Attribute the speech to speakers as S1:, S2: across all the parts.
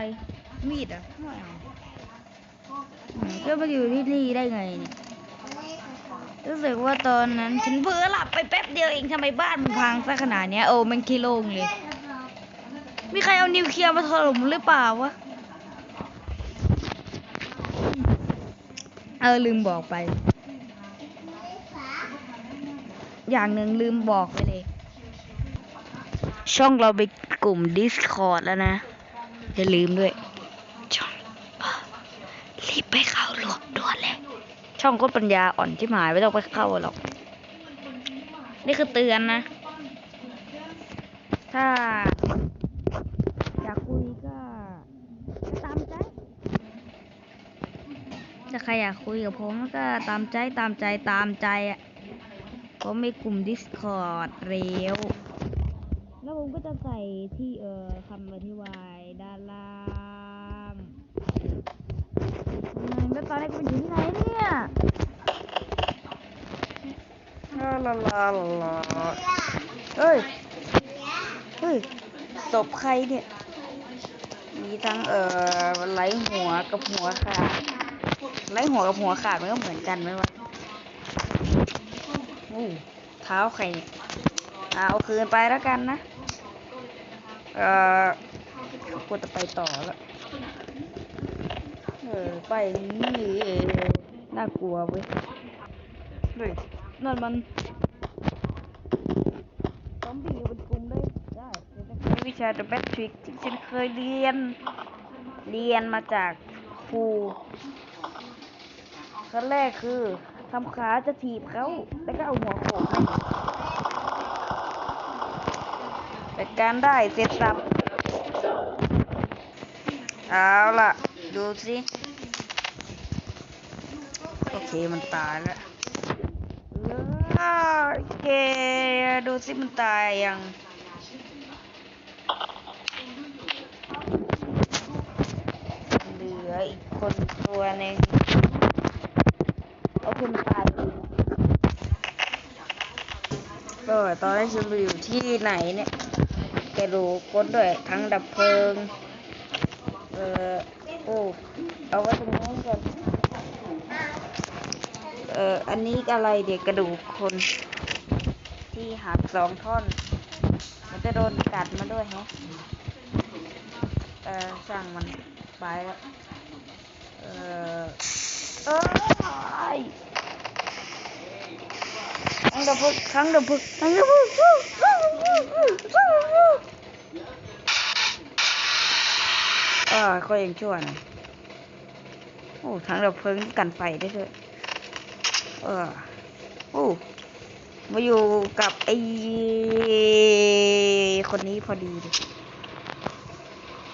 S1: ไรมีดอะไม่เอาอืมก็มาอยู่ที่นี่ได้ไงเนี่ยรู้สึกว่าตอนนั้นฉันเพ้อหลับไปแป๊บเดียวเองทำไมบ้านมันพังซะขนาดนี้โอ้มันขี้โลงเลย มีใครเอานิวเคลียร์มาถล่มหรือเปล่าวะ เออลืมบอกไป อย่างหนึ่งลืมบอกไปเลย ช่องเราไปกลุ่ม Discord แล้วนะ อย่าลืมด้วยช่องรีบไปเข้ารวมด่วนเลย ช่องโคตรปัญญาอ่อนที่หมายไม่ต้องไปเข้าหรอก นี่คือเตือนนะ ถ้าอยากคุยก็ตามใจ ถ้าใครอยากคุยกับผมก็ตามใจตามใจตามใจอะผมมีกลุ่ม Discord เร็วแล้วผมก็จะใส่ที่เอ่อคำอธิบายด้านล่าง อืมแล้วตอนนี้กูอยู่ที่ไหนเนี่ยลาลาลาลาเฮ้ย เฮ้ยศพใครเนี่ย มีทั้งเอ่อไหลหัวกับหัวขาดไหลหัวกับหัวขาดมันก็เหมือนกันไหมวะอู้เท้าใครเนี่ยอ่าเอาคืนไปแล้วกันนะ เอ่อกูจะไปต่อแล้ว ออไปนี่เองน่ากลัวเว้ยเฮ้ยนั่นมันซอมบี้อยู่เป็นกลุ่มได้เดี๋ยวจะใช้วิชา The Bad Trick ที่ฉันเคยเรียน เรียนมาจากครูขั้นแรกคือทำขาจะถีบเขาแล้วก็เอาหัวโขกให้จัดการได้เสร็จสับเอาล่ะ ดูสิโอเคมันตายแล้วอ้าวโอเคดูสิมันตายยังเหลืออีกคนตัวหนึ่งเอาคุณตายไปก็ตอนแรกฉันไปอยู่ที่ไหนเนี่ยแกดูคนด้วยทั้งดับเพลิง เออโอ้เอาไว้ตรงนู้ก่อนเอออันนี้อะไรเด็กกระดูกคน ที่หักสองท่อน มันจะโดนกัดมาด้วยแฮะเออช่งมันไปแล้วเออเอ้ยทั้งดับพึกทั้งดับพึกทั้งดับพึก เออก็ยังชั่วหนะโอ้ทั้งดับเพลิงกันไฟได้ด้วยเออโอ้มาอยู่กับไอ้คนนี้พอดีเลย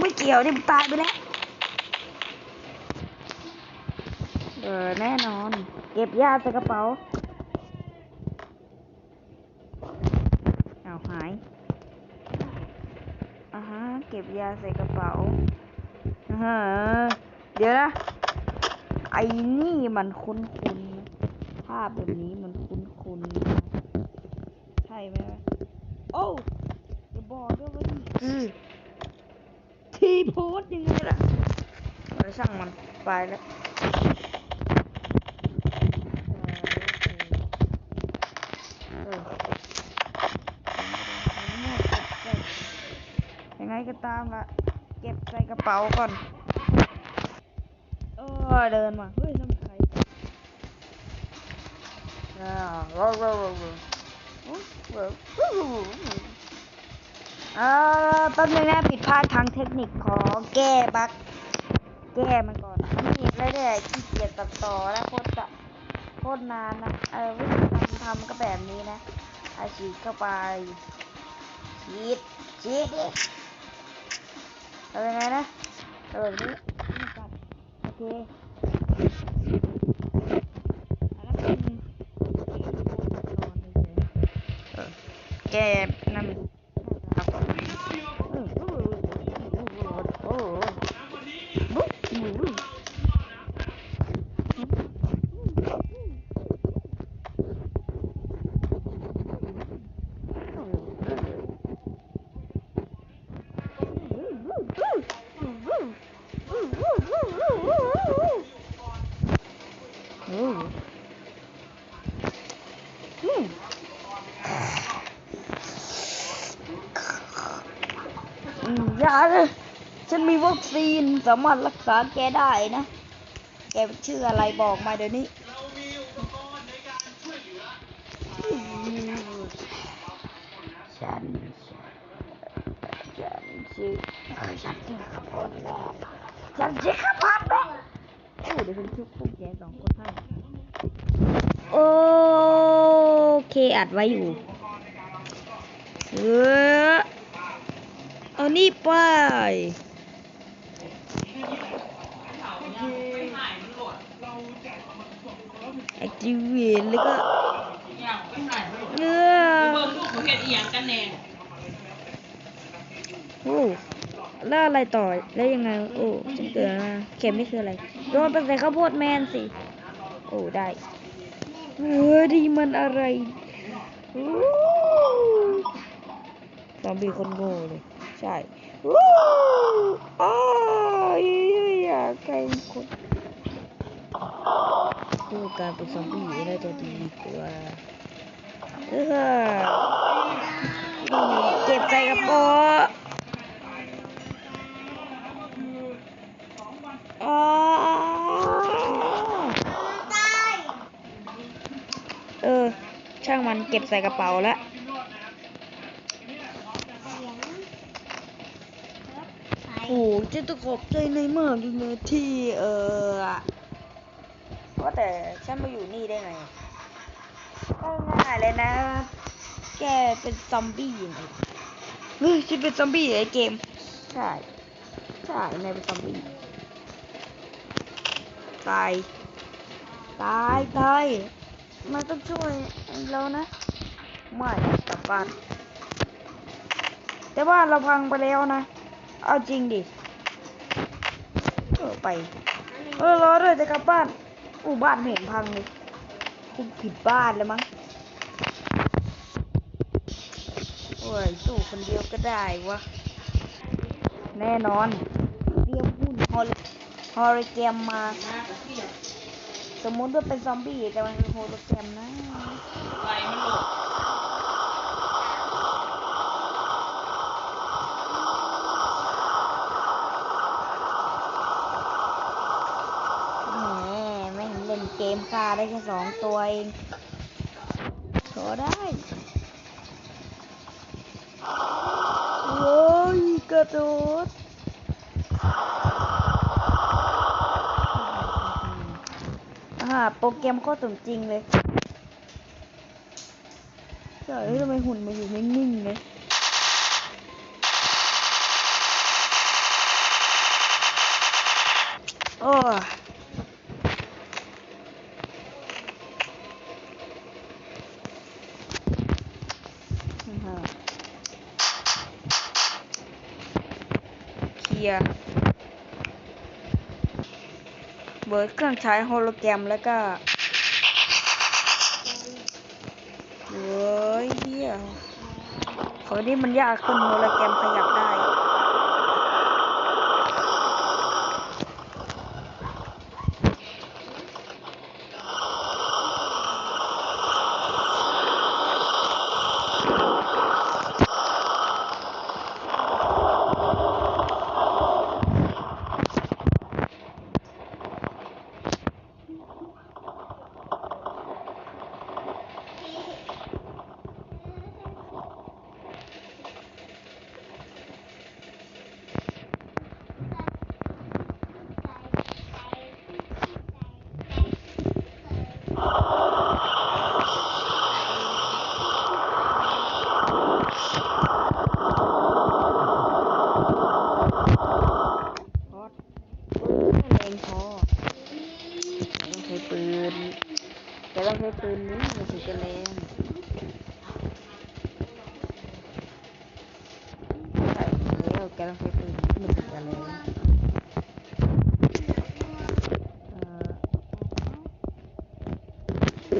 S1: ไม่เกี่ยวนี่มันตายไปแล้วเออแน่นอน เก็บยาใส่กระเป๋าเอาหายอ่าฮะเก็บยาใส่กระเป๋า ฮะเดี๋ยวนะ ไอ้นี่มันคุ้นคุ้นๆภาพแบบนี้มันคุ้นคุ้นๆใช่ไหมวะโอ้จะบอกด้วยว่านี่คือทีโพสยังไงล่ะเออช่างมันไปแล้วยังไงก็ตามละ เก็บใส่กระเป๋าก่อนเออเดินมาเฮ้ยนั่นใครอ่าว้าวว้าวว้าวว้าวอ่าแป๊บนึงนะผิดพลาดทางเทคนิคขอแก้บั๊กแก้มันก่อนนี่แล้วเนี่ยขี้เกียจตัดต่อแล้วโคตรจะโคตรนานนะเออวิธีการทำก็แบบนี้นะอาฉีดเข้าไปฉีดฉีดดิ เอายังไง ยาเลยฉันมีวัคซีนสามารถรักษาแกได้นะ แกชื่ออะไรบอกมาเดี๋ยวนี้ฉันฉันชื่อฉันชื่อขบวนแม่ ฉันชื่อขพลแม่โอ้เดี๋ยวฉันชุบพวกแกสองคนให้โอเคอัดไว้อยู่เออเอานี่ไปแอคทีเวตแล้วก็
S2: อย่างไม่ไหนไม่รู้
S1: เออ
S2: เบิ่งลูกเขาเห็นอีหยังกันแน่
S1: โอ้แล้วอะไรต่อแล้วยังไง โอ้ฉันเกิดมาเข็มนี่คืออะไรโดนเป็นใส่ข้าวโพดแมนสิ โอ้ได้เออดีมันอะไรซอมบี้คนโง่เลย ใช่วู้อ้าวอยากใครคนดูการเป็นซอมบี้อะไรจะดีกว่าเออเก็บใส่กระเป๋า เออ ช่างมันเก็บใส่กระเป๋าแล้วโอ้จะต้องขอบใจในมากเลยนะที่เออว่าแต่ฉันมาอยู่นี่ได้ไงก็ง่ายเลยนะ แกเป็นซอมบี้นี่เฮ้ยฉันเป็นซอมบี้เหรอไอเกม ใช่ ใช่นายเป็นซอมบี้ ตาย ตายตายมันต้องช่วยเรานะ ไม่กลับบ้าน แต่ว่าเราพังไปแล้วนะ เอาจริงดิ เออไป เออรอด้วยจะกลับบ้าน อู้บ้านไม่เห็นพังเลยคุณผิดบ้านแล้วมั้ง โอ้ย สู้คนเดียวก็ได้วะ แน่นอน เรียมหุ่นฮอล ฮอลแกมมา สมมติว่าเป็นซอมบี้แต่มันเป็นโฮโลแกรมนะ
S2: ไฟมันหลด
S1: แหมไม่งเล่นเกมฆ่าได้แค่สองตัวเองโถได้โว้ยกระโดดอ่า โปรแกรมโคตรสมจริงเลยเฮ้ยทำไมหุ่นมาอยู่นิ่งๆเลยโอ้ฮะเคลียร์ เบิร์ดเครื่องใช้โฮโลแกรมแล้วก็เฮ้ยเฮียของนี้มันยากขึ้นโฮโลแกรมขยับได้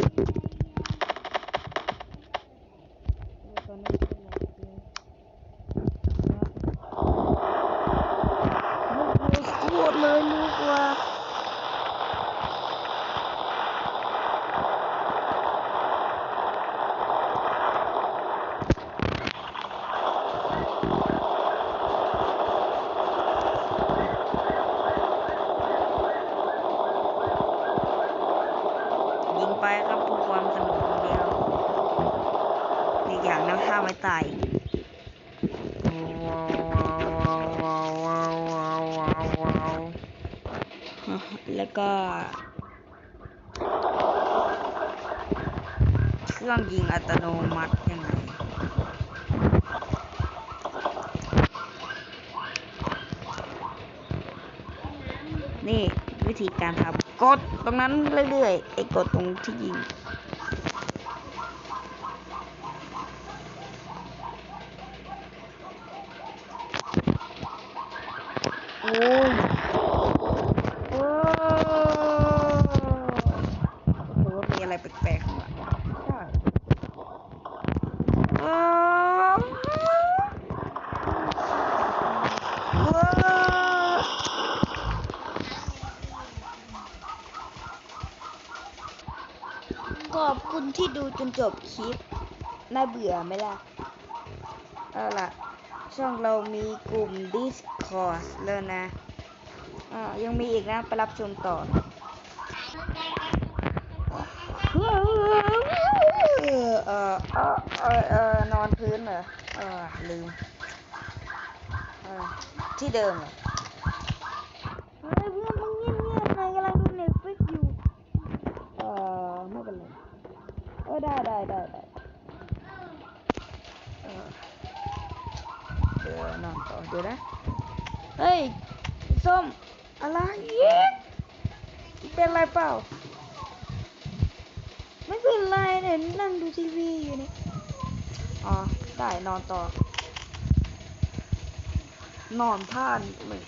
S1: Thank you. อยไม่ตายแล้วก็ เครื่องยิงอัตโนมัติยังไงนี่วิธีการทำกดตรงนั้นเรื่อยๆไอ้กดตรงที่ยิง โอ้ยโอ้หรือว่ามีอะไรแปลกๆข้างหลังใช่อ้าวว้าวขอบคุณที่ดู จนจบคลิป น่าเบื่อไหมล่ะ เอาล่ะ ช่องเรามีกลุ่ม Discord แล้วนะอ่ายังมีอีกนะ ไปรับชมต่อเออเออเออเออนอนพื้นเหรอเออลืมที่เดิมเหรอเฮ้ยเพื่อนมึงเงียบเงียบๆหน่อยกำลังดูเน็ตฟลิกอยู่ เออไม่เป็นไร เออ ได้ได้ได้ได้เดี๋ยวนอนต่อเดี๋ยวนะ เฮ้ยส้มอะไรเย้เป็นไรเปล่า ไม่เป็นไรเนี่ยนั่งดูทีวีอยู่นี่ อ๋อ ได้นอนต่อ นอนท่านเลย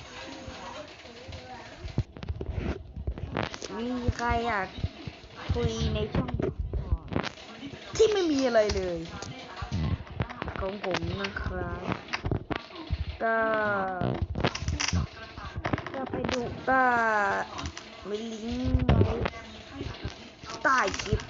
S1: มีใครอยากคุยในช่อง ที่ไม่มีอะไรเลยของผมนะครับก็ก็ไปดูก็มีลิงก์ไว้ใต้คลิป